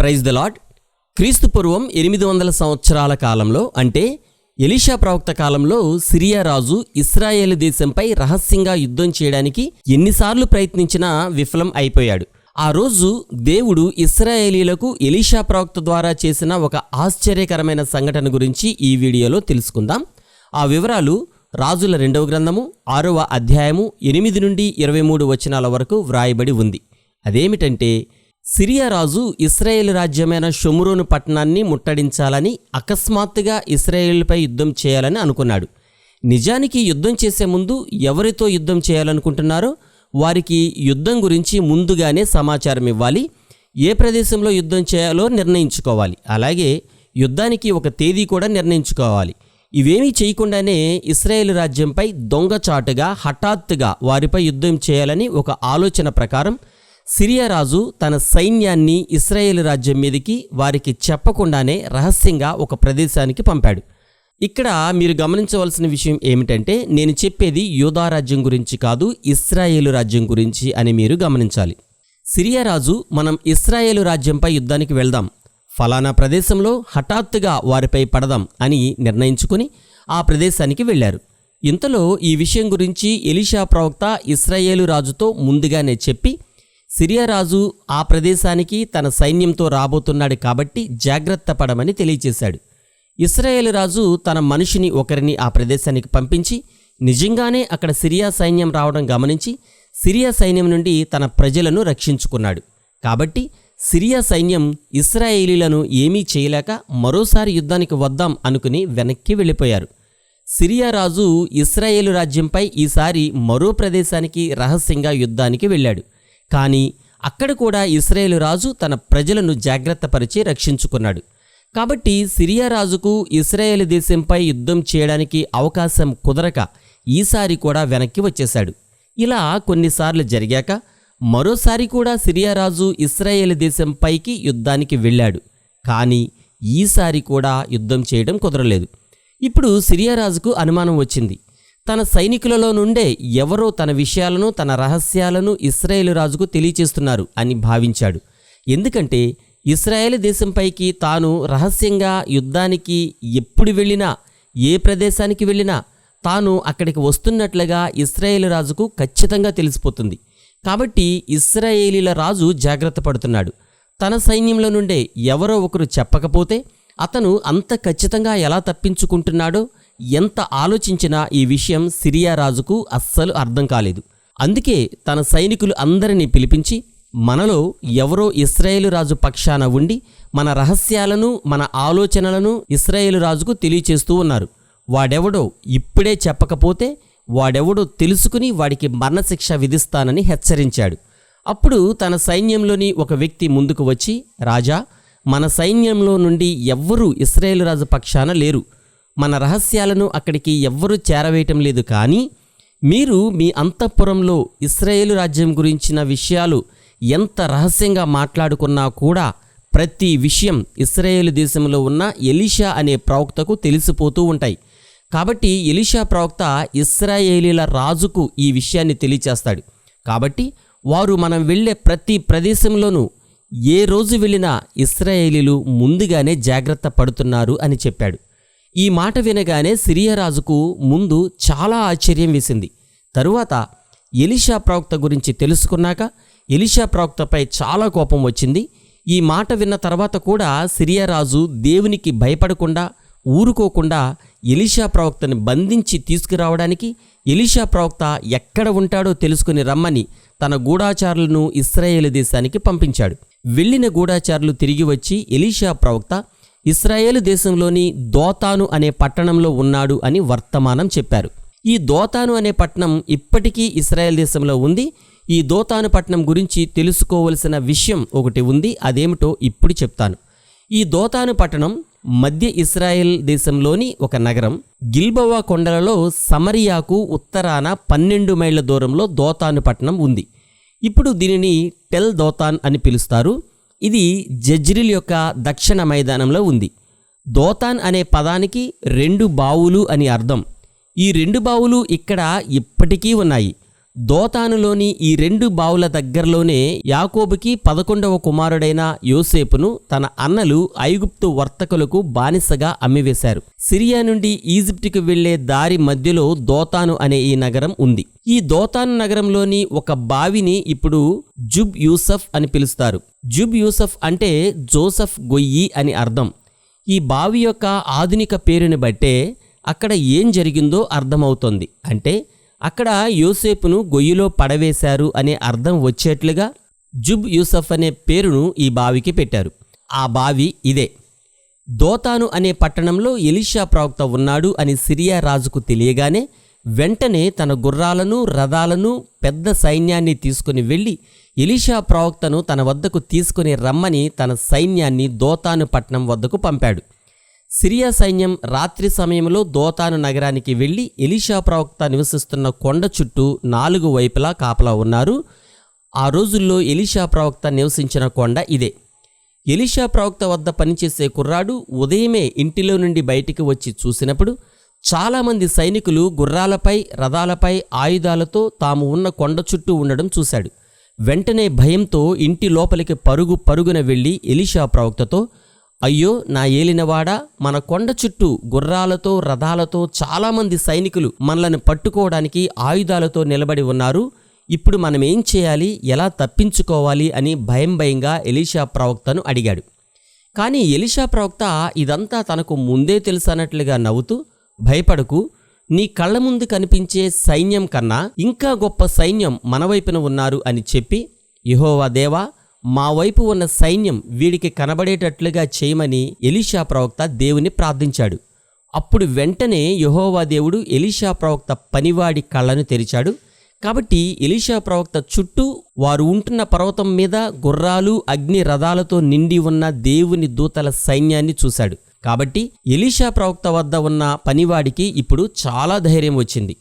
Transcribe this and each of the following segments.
Praise the lord క్రీస్తు పూర్వం ఎనిమిది వందల సంవత్సరాల కాలంలో అంటే ఎలీషా ప్రవక్త కాలంలో సిరియా రాజు ఇస్రాయేల్ దేశంపై రహస్యంగా యుద్ధం చేయడానికి ఎన్నిసార్లు ప్రయత్నించినా విఫలం అయిపోయాడు. ఆ రోజు దేవుడు ఇస్రాయేలీలకు ఎలీషా ప్రవక్త ద్వారా చేసిన ఒక ఆశ్చర్యకరమైన సంఘటన గురించి ఈ వీడియోలో తెలుసుకుందాం. ఆ వివరాలు రాజుల రెండవ గ్రంథము ఆరవ అధ్యాయము ఎనిమిది నుండి ఇరవై మూడు వచనాల వరకు వ్రాయబడి ఉంది. అదేమిటంటే సిరియా రాజు ఇస్రాయేల్ రాజ్యమైన షొమురోను పట్టణాన్ని ముట్టడించాలని అకస్మాత్తుగా ఇస్రాయేల్పై యుద్ధం చేయాలని అనుకున్నాడు. నిజానికి యుద్ధం చేసే ముందు ఎవరితో యుద్ధం చేయాలనుకుంటున్నారో వారికి యుద్ధం గురించి ముందుగానే సమాచారం ఇవ్వాలి. ఏ ప్రదేశంలో యుద్ధం చేయాలో నిర్ణయించుకోవాలి. అలాగే యుద్ధానికి ఒక తేదీ కూడా నిర్ణయించుకోవాలి. ఇవేమీ చేయకుండానే ఇస్రాయేల్ రాజ్యంపై దొంగచాటుగా హఠాత్తుగా వారిపై యుద్ధం చేయాలని ఒక ఆలోచన ప్రకారం సిరియా రాజు తన సైన్యాన్ని ఇస్రాయేల్ రాజ్యం మీదకి వారికి చెప్పకుండానే రహస్యంగా ఒక ప్రదేశానికి పంపాడు. ఇక్కడ మీరు గమనించవలసిన విషయం ఏమిటంటే నేను చెప్పేది యూదా రాజ్యం గురించి కాదు ఇస్రాయేలు రాజ్యం గురించి అని మీరు గమనించాలి. సిరియా రాజు మనం ఇస్రాయేలు రాజ్యంపై యుద్ధానికి వెళ్దాం ఫలానా ప్రదేశంలో హఠాత్తుగా వారిపై పడదాం అని నిర్ణయించుకుని ఆ ప్రదేశానికి వెళ్ళారు. ఇంతలో ఈ విషయం గురించి ఎలీషా ప్రవక్త ఇస్రాయేలు రాజుతో ముందుగానే చెప్పి సిరియా రాజు ఆ ప్రదేశానికి తన సైన్యంతో రాబోతున్నాడు కాబట్టి జాగ్రత్త పడమని తెలియచేశాడు. ఇస్రాయేల్ రాజు తన మనిషిని ఒకరిని ఆ ప్రదేశానికి పంపించి నిజంగానే అక్కడ సిరియా సైన్యం రావడం గమనించి సిరియా సైన్యం నుండి తన ప్రజలను రక్షించుకున్నాడు. కాబట్టి సిరియా సైన్యం ఇస్రాయేలీలను ఏమీ చేయలేక మరోసారి యుద్ధానికి వద్దాం అనుకుని వెనక్కి వెళ్ళిపోయారు. సిరియా రాజు ఇస్రాయేలు రాజ్యంపై ఈసారి మరో ప్రదేశానికి రహస్యంగా యుద్ధానికి వెళ్ళాడు. కానీ అక్కడ కూడా ఇస్రాయేల్ రాజు తన ప్రజలను జాగ్రత్తపరిచి రక్షించుకున్నాడు. కాబట్టి సిరియా రాజుకు ఇస్రాయేల్ దేశంపై యుద్ధం చేయడానికి అవకాశం కుదరక ఈసారి కూడా వెనక్కి వచ్చేశాడు. ఇలా కొన్నిసార్లు జరిగాక మరోసారి కూడా సిరియా రాజు ఇస్రాయేల్ దేశంపైకి యుద్ధానికి వెళ్ళాడు. కానీ ఈసారి కూడా యుద్ధం చేయడం కుదరలేదు. ఇప్పుడు సిరియా రాజుకు అనుమానం వచ్చింది. తన సైనికులలో నుండే ఎవరో తన విషయాలను తన రహస్యాలను ఇస్రాయేల్ రాజుకు తెలియచేస్తున్నారు అని భావించాడు. ఎందుకంటే ఇస్రాయేల్ దేశంపైకి తాను రహస్యంగా యుద్ధానికి ఎప్పుడు వెళ్ళినా ఏ ప్రదేశానికి వెళ్ళినా తాను అక్కడికి వస్తున్నట్లుగా ఇస్రాయేల్ రాజుకు ఖచ్చితంగా తెలిసిపోతుంది. కాబట్టి ఇస్రాయేలీల రాజు జాగ్రత్త పడుతున్నాడు. తన సైన్యంలో నుండే ఎవరో ఒకరు చెప్పకపోతే అతను అంత ఖచ్చితంగా ఎలా తప్పించుకుంటున్నాడో ఎంత ఆలోచించినా ఈ విషయం సిరియా రాజుకు అస్సలు అర్థం కాలేదు. అందుకే తన సైనికులు అందరినీ పిలిపించి మనలో ఎవరో ఇస్రాయేలు రాజు పక్షాన ఉండి మన రహస్యాలను మన ఆలోచనలను ఇస్రాయేలు రాజుకు తెలియచేస్తూ ఉన్నారు. వాడెవడో ఇప్పుడే చెప్పకపోతే వాడెవడో తెలుసుకుని వాడికి మరణశిక్ష విధిస్తానని హెచ్చరించాడు. అప్పుడు తన సైన్యంలోని ఒక వ్యక్తి ముందుకు వచ్చి రాజా మన సైన్యంలో నుండి ఎవ్వరూ ఇస్రాయేల్ రాజు పక్షాన లేరు. మన రహస్యాలను అక్కడికి ఎవ్వరూ చేరవేయటం లేదు. కానీ మీరు మీ అంతఃపురంలో ఇస్రాయేలు రాజ్యం గురించిన విషయాలు ఎంత రహస్యంగా మాట్లాడుకున్నా కూడా ప్రతి విషయం ఇస్రాయేలు దేశంలో ఉన్న ఎలీషా అనే ప్రవక్తకు తెలిసిపోతూ ఉంటాయి. కాబట్టి ఎలీషా ప్రవక్త ఇస్రాయేలీల రాజుకు ఈ విషయాన్ని తెలియచేస్తాడు. కాబట్టి వారు మనం వెళ్ళే ప్రతి ప్రదేశంలోనూ ఏ రోజు వెళ్ళినా ఇస్రాయేలీలు ముందుగానే జాగ్రత్త పడుతున్నారు అని చెప్పాడు. ఈ మాట వినగానే సిరియరాజుకు ముందు చాలా ఆశ్చర్యం వేసింది. తరువాత ఎలిషా ప్రవక్త గురించి తెలుసుకున్నాక ఎలిషా ప్రవక్తపై చాలా కోపం వచ్చింది. ఈ మాట విన్న తర్వాత కూడా సిరియరాజు దేవునికి భయపడకుండా ఊరుకోకుండా ఎలిషా ప్రవక్తని బంధించి తీసుకురావడానికి ఎలిషా ప్రవక్త ఎక్కడ ఉంటాడో తెలుసుకుని రమ్మని తన గూఢాచారులను ఇస్రాయేల్ దేశానికి పంపించాడు. వెళ్ళిన గూఢాచారులు తిరిగి వచ్చి ఎలీషా ప్రవక్త ఇస్రాయేల్ దేశంలోని దోతాను అనే పట్టణంలో ఉన్నాడు అని వర్తమానం చెప్పారు. ఈ దోతాను అనే పట్టణం ఇప్పటికీ ఇస్రాయేల్ దేశంలో ఉంది. ఈ దోతాను పట్టణం గురించి తెలుసుకోవలసిన విషయం ఒకటి ఉంది అదేమిటో ఇప్పుడు చెప్తాను. ఈ దోతాను పట్టణం మధ్య ఇస్రాయెల్ దేశంలోని ఒక నగరం. గిల్బవా కొండలలో సమరియాకు ఉత్తరాన పన్నెండు మైళ్ళ దూరంలో దోతాను పట్టణం ఉంది. ఇప్పుడు దీనిని టెల్ దోతాన్ అని పిలుస్తారు. ఇది జజ్రిల్ యొక్క దక్షిణ మైదానంలో ఉంది. దోతాన్ అనే పదానికి రెండు బావులు అని అర్థం. ఈ రెండు బావులు ఇక్కడ ఇప్పటికీ ఉన్నాయి. దోతానులోని ఈ రెండు బావుల దగ్గరలోనే యాకోబుకి పదకొండవ కుమారుడైన యోసేపును తన అన్నలు ఐగుప్తు వర్తకులకు బానిసగా అమ్మివేశారు. సిరియా నుండి ఈజిప్టుకు వెళ్ళే దారి మధ్యలో దోతాను అనే ఈ నగరం ఉంది. ఈ దోతాను నగరంలోని ఒక బావిని ఇప్పుడు జుబ్ యూసఫ్ అని పిలుస్తారు. జుబ్ యూసఫ్ అంటే జోసఫ్ గొయ్యి అని అర్థం. ఈ బావి యొక్క ఆధునిక పేరుని బట్టే అక్కడ ఏం జరిగిందో అర్థమవుతోంది. అంటే అక్కడ యోసేపును గొయ్యిలో పడవేశారు అనే అర్థం వచ్చేట్లుగా జుబ్ యూసఫ్ అనే పేరును ఈ బావికి పెట్టారు. ఆ బావి ఇదే. దోతాను అనే పట్టణంలో ఎలిషా ప్రవక్త ఉన్నాడు అని సిరియా రాజుకు తెలియగానే వెంటనే తన గుర్రాలను రథాలను పెద్ద సైన్యాన్ని తీసుకుని వెళ్ళి ఎలిషా ప్రవక్తను తన వద్దకు తీసుకుని రమ్మని తన సైన్యాన్ని దోతాను పట్టణం వద్దకు పంపాడు. సిరియా సైన్యం రాత్రి సమయంలో దోతాను నగరానికి వెళ్ళి ఎలీషా ప్రవక్త నివసిస్తున్న కొండ చుట్టూ నాలుగు వైపులా కాపలా ఉన్నారు. ఆ రోజుల్లో ఎలీషా ప్రవక్త నివసించిన కొండ ఇదే. ఎలీషా ప్రవక్త వద్ద పనిచేసే కుర్రాడు ఉదయమే ఇంటిలో నుండి బయటికి వచ్చి చూసినప్పుడు చాలామంది సైనికులు గుర్రాలపై రథాలపై ఆయుధాలతో తాము ఉన్న కొండ చుట్టూ ఉండడం చూశాడు. వెంటనే భయంతో ఇంటి లోపలికి పరుగు పరుగున వెళ్ళి ఎలీషా ప్రవక్తతో అయ్యో నా ఏలినవాడా? మన కొండ చుట్టూ గుర్రాలతో రథాలతో చాలామంది సైనికులు మనలను పట్టుకోవడానికి ఆయుధాలతో నిలబడి ఉన్నారు. ఇప్పుడు మనం ఏం చేయాలి? ఎలా తప్పించుకోవాలి? అని భయం భయంగా ఎలీషా ప్రవక్తను అడిగాడు. కానీ ఎలీషా ప్రవక్త ఇదంతా తనకు ముందే తెలుసన్నట్లుగా నవ్వుతూ భయపడకు. నీ కళ్ళ ముందు కనిపించే సైన్యం కన్నా ఇంకా గొప్ప సైన్యం మన వైపున ఉన్నారు అని చెప్పి యహోవా దేవా మా వైపు ఉన్న సైన్యం వీడికి కనబడేటట్లుగా చేయమని ఎలీషా ప్రవక్త దేవుని ప్రార్థించాడు. అప్పుడు వెంటనే యహోవా దేవుడు ఎలీషా ప్రవక్త పనివాడి కళ్ళను తెరిచాడు. కాబట్టి ఎలీషా ప్రవక్త చుట్టూ వారు ఉంటున్న పర్వతం మీద గుర్రాలు అగ్ని రథాలతో నిండి ఉన్న దేవుని దూతల సైన్యాన్ని చూశాడు. కాబట్టి ఎలీషా ప్రవక్త వద్ద ఉన్న పనివాడికి ఇప్పుడు చాలా ధైర్యం వచ్చింది.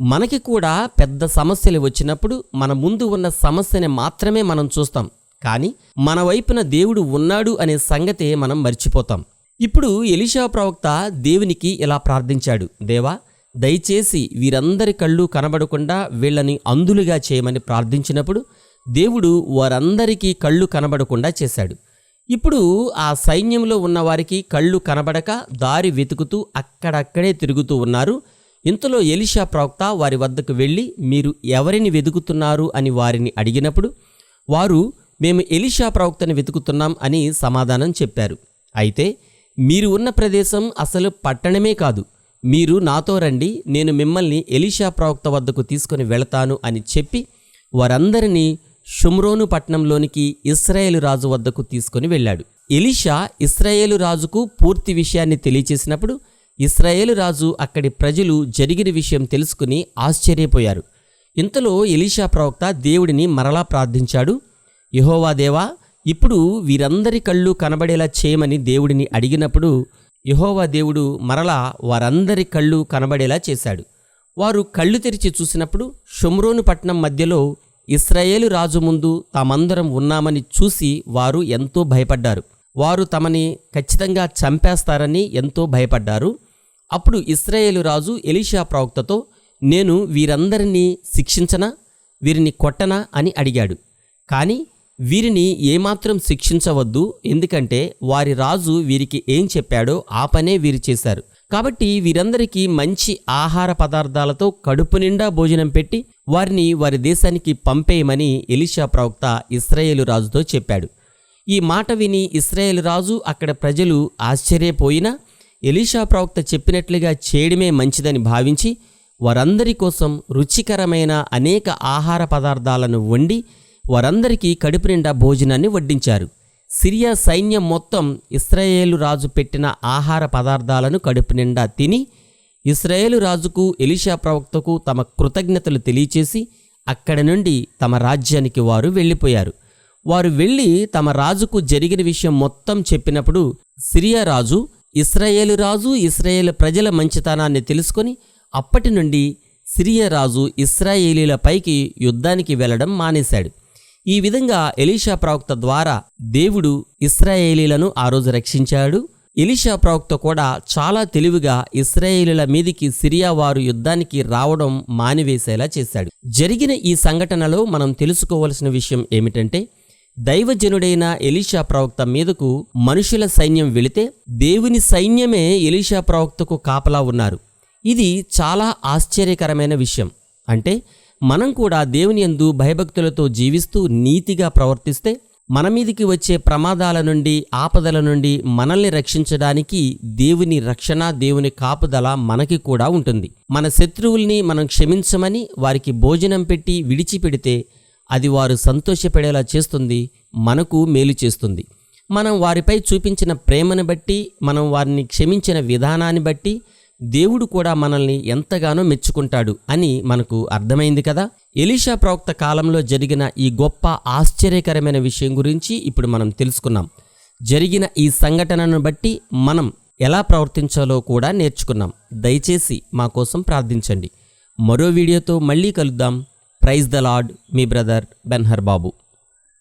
మనకి కూడా పెద్ద సమస్యలు వచ్చినప్పుడు మన ముందు ఉన్న సమస్యని మాత్రమే మనం చూస్తాం. కానీ మన వైపున దేవుడు ఉన్నాడు అనే సంగతే మనం మర్చిపోతాం. ఇప్పుడు ఎలిషా ప్రవక్త దేవునికి ఇలా ప్రార్థించాడు. దేవా దయచేసి వీరందరి కళ్ళు కనబడకుండా వీళ్ళని అందులుగా చేయమని ప్రార్థించినప్పుడు దేవుడు వారందరికీ కళ్ళు కనబడకుండా చేశాడు. ఇప్పుడు ఆ సైన్యంలో ఉన్నవారికి కళ్ళు కనబడక దారి వెతుకుతూ అక్కడక్కడే తిరుగుతూ ఉన్నారు. ఇంతలో ఎలిషా ప్రవక్త వారి వద్దకు వెళ్ళి మీరు ఎవరిని వెతుకుతున్నారు అని వారిని అడిగినప్పుడు వారు మేము ఎలిషా ప్రవక్తను వెతుకుతున్నాం అని సమాధానం చెప్పారు. అయితే మీరు ఉన్న ప్రదేశం అసలు పట్టణమే కాదు. మీరు నాతో రండి నేను మిమ్మల్ని ఎలిషా ప్రవక్త వద్దకు తీసుకుని వెళతాను అని చెప్పి వారందరినీ షుమ్రోను పట్టణంలోనికి ఇస్రాయేలు రాజు వద్దకు తీసుకుని వెళ్ళాడు. ఎలిషా ఇస్రాయేలు రాజుకు పూర్తి విషయాన్ని తెలియచేసినప్పుడు ఇస్రాయేలు రాజు అక్కడి ప్రజలు జరిగిన విషయం తెలుసుకుని ఆశ్చర్యపోయారు. ఇంతలో ఎలీషా ప్రవక్త దేవుడిని మరలా ప్రార్థించాడు. యహోవా దేవా ఇప్పుడు వీరందరి కళ్ళు కనబడేలా చేయమని దేవుడిని అడిగినప్పుడు యహోవా దేవుడు మరలా వారందరి కళ్ళు కనబడేలా చేశాడు. వారు కళ్ళు తెరిచి చూసినప్పుడు షుమ్రోను పట్టణం మధ్యలో ఇస్రాయేలు రాజు ముందు తామందరం ఉన్నామని చూసి వారు ఎంతో భయపడ్డారు. వారు తమని ఖచ్చితంగా చంపేస్తారని ఎంతో భయపడ్డారు. అప్పుడు ఇస్రాయేలు రాజు ఎలీషా ప్రవక్తతో నేను వీరందరినీ శిక్షించనా వీరిని కొట్టనా అని అడిగాడు. కానీ వీరిని ఏమాత్రం శిక్షించవద్దు ఎందుకంటే వారి రాజు వీరికి ఏం చెప్పాడో ఆ పనే వీరు చేశారు. కాబట్టి వీరందరికీ మంచి ఆహార పదార్థాలతో కడుపు నిండా భోజనం పెట్టి వారిని వారి దేశానికి పంపేయమని ఎలిషా ప్రవక్త ఇస్రాయేలు రాజుతో చెప్పాడు. ఈ మాట విని ఇస్రాయేల్ రాజు అక్కడ ప్రజలు ఆశ్చర్యపోయినా ఎలీషా ప్రవక్త చెప్పినట్లుగా చేయడమే మంచిదని భావించి వారందరి కోసం రుచికరమైన అనేక ఆహార పదార్థాలను వండి వారందరికీ కడుపు నిండా భోజనాన్ని వడ్డించారు. సిరియా సైన్యం మొత్తం ఇస్రాయేలు రాజు పెట్టిన ఆహార పదార్థాలను కడుపు నిండా తిని ఇస్రాయేలు రాజుకు ఎలిషా ప్రవక్తకు తమ కృతజ్ఞతలు తెలియచేసి అక్కడి నుండి తమ రాజ్యానికి వారు వెళ్ళిపోయారు. వారు వెళ్ళి తమ రాజుకు జరిగిన విషయం మొత్తం చెప్పినప్పుడు సిరియా రాజు ఇస్రాయేలు రాజు ఇస్రాయేల్ ప్రజల మంచితనాన్ని తెలుసుకొని అప్పటి నుండి సిరియా రాజు ఇస్రాయేలీల పైకి యుద్ధానికి వెళ్ళడం మానేశాడు. ఈ విధంగా ఎలీషా ప్రవక్త ద్వారా దేవుడు ఇస్రాయేలీలను ఆ రోజు రక్షించాడు. ఎలీషా ప్రవక్త కూడా చాలా తెలివిగా ఇస్రాయేలీల మీదికి సిరియా వారు యుద్ధానికి రావడం మానివేసేలా చేశాడు. జరిగిన ఈ సంఘటనలో మనం తెలుసుకోవలసిన విషయం ఏమిటంటే దైవజనుడైన ఎలీషా ప్రవక్త మీదకు మనుషుల సైన్యం వెళితే దేవుని సైన్యమే ఎలీషా ప్రవక్తకు కాపలా ఉన్నారు. ఇది చాలా ఆశ్చర్యకరమైన విషయం. అంటే మనం కూడా దేవుని యందు భయభక్తులతో జీవిస్తూ నీతిగా ప్రవర్తిస్తే మన మీదికి వచ్చే ప్రమాదాల నుండి ఆపదల నుండి మనల్ని రక్షించడానికి దేవుని రక్షణ దేవుని కాపుదల మనకి కూడా ఉంటుంది. మన శత్రువుల్ని మనం క్షమించమని వారికి భోజనం పెట్టి విడిచిపెడితే అది వారు సంతోషపడేలా చేస్తుంది మనకు మేలు చేస్తుంది. మనం వారిపై చూపించిన ప్రేమను బట్టి మనం వారిని క్షమించిన విధానాన్ని బట్టి దేవుడు కూడా మనల్ని ఎంతగానో మెచ్చుకుంటాడు అని మనకు అర్థమైంది కదా? ఎలీషా ప్రవక్త కాలంలో జరిగిన ఈ గొప్ప ఆశ్చర్యకరమైన విషయం గురించి ఇప్పుడు మనం తెలుసుకున్నాం. జరిగిన ఈ సంఘటనను బట్టి మనం ఎలా ప్రవర్తించాలో కూడా నేర్చుకున్నాం. దయచేసి మా కోసం ప్రార్థించండి. మరో వీడియోతో మళ్ళీ కలుద్దాం. ప్రైజ్ ద లార్డ్ మీ బ్రదర్ బెన్హర్ బాబు